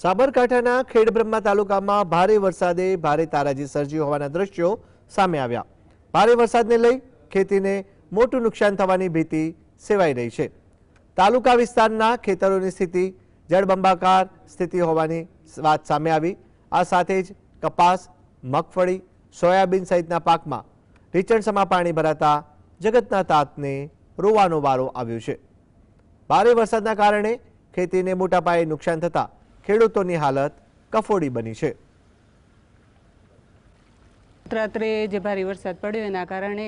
સાબરકાંઠાના ખેડબ્રહ્મા તાલુકામાં ભારે વરસાદે ભારે તારાજી સર્જી હોવાના દ્રશ્યો સામે આવ્યા. ભારે વરસાદને લઈ ખેતીને મોટું નુકસાન થવાની ભીતિ સેવાઈ રહી છે. તાલુકા વિસ્તારના ખેતરોની સ્થિતિ જળબંબાકાર સ્થિતિ હોવાની વાત સામે આવી. આ સાથે જ કપાસ, મગફળી, સોયાબીન સહિતના પાકમાં રીચણસમાં પાણી ભરાતા જગતના તાતને રોવાનો વારો આવ્યો છે. ભારે વરસાદના કારણે ખેતીને મોટા પાયે નુકસાન થતા ખેડૂતોની હાલત કફોડી બની છે. રાત્રે જે ભારે વરસાદ પડ્યો એના કારણે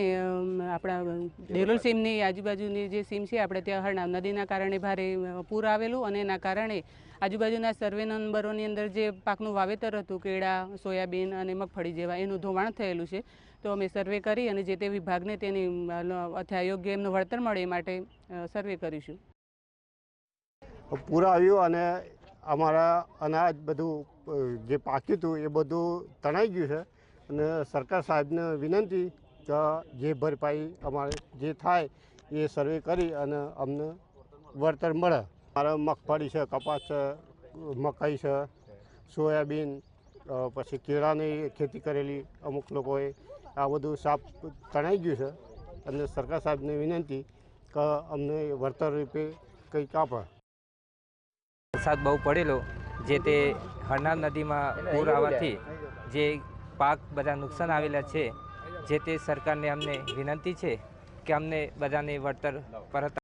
આપણા દેરોલ સીમની આજુબાજુની જે સીમ છે આપણે ત્યાં હરણાવ નદીના કારણે ભારે પૂર આવેલું અને એના કારણે આજુબાજુના સર્વે નંબરોની અંદર જે પાકનું વાવેતર હતું કેળા સોયાબીન અને મગફળી જેવા એનું ધોવાણ થયેલું છે. તો અમે સર્વે કરી અને જે તે વિભાગને તેની અથવા યોગ્ય એમનું વળતર મળે એ માટે સર્વે કરીશું. પૂર આવ્યું અને અમારા અનાજ બધું જે પાક્યું હતું એ બધું તણાઈ ગયું છે. અને સરકાર સાહેબને વિનંતી કે જે ભરપાઈ અમારે જે થાય એ સર્વે કરી અને અમને વળતર મળે. મારે મગફળી છે, કપાસ છે, મકાઈ છે, સોયાબીન પછી કેળાની ખેતી કરેલી અમુક લોકોએ આ બધું સાપ તણાઈ ગયું છે. અને સરકાર સાહેબને વિનંતી કે અમને વળતર રૂપે કંઈક આપે. વરસાદ બહુ પડેલો જે તે હરનાર નદીમાં પૂર આવવાથી જે પાક બધા નુકસાન આવેલા છે જે તે સરકારને અમને વિનંતી છે કે અમને બધાને વળતર પરત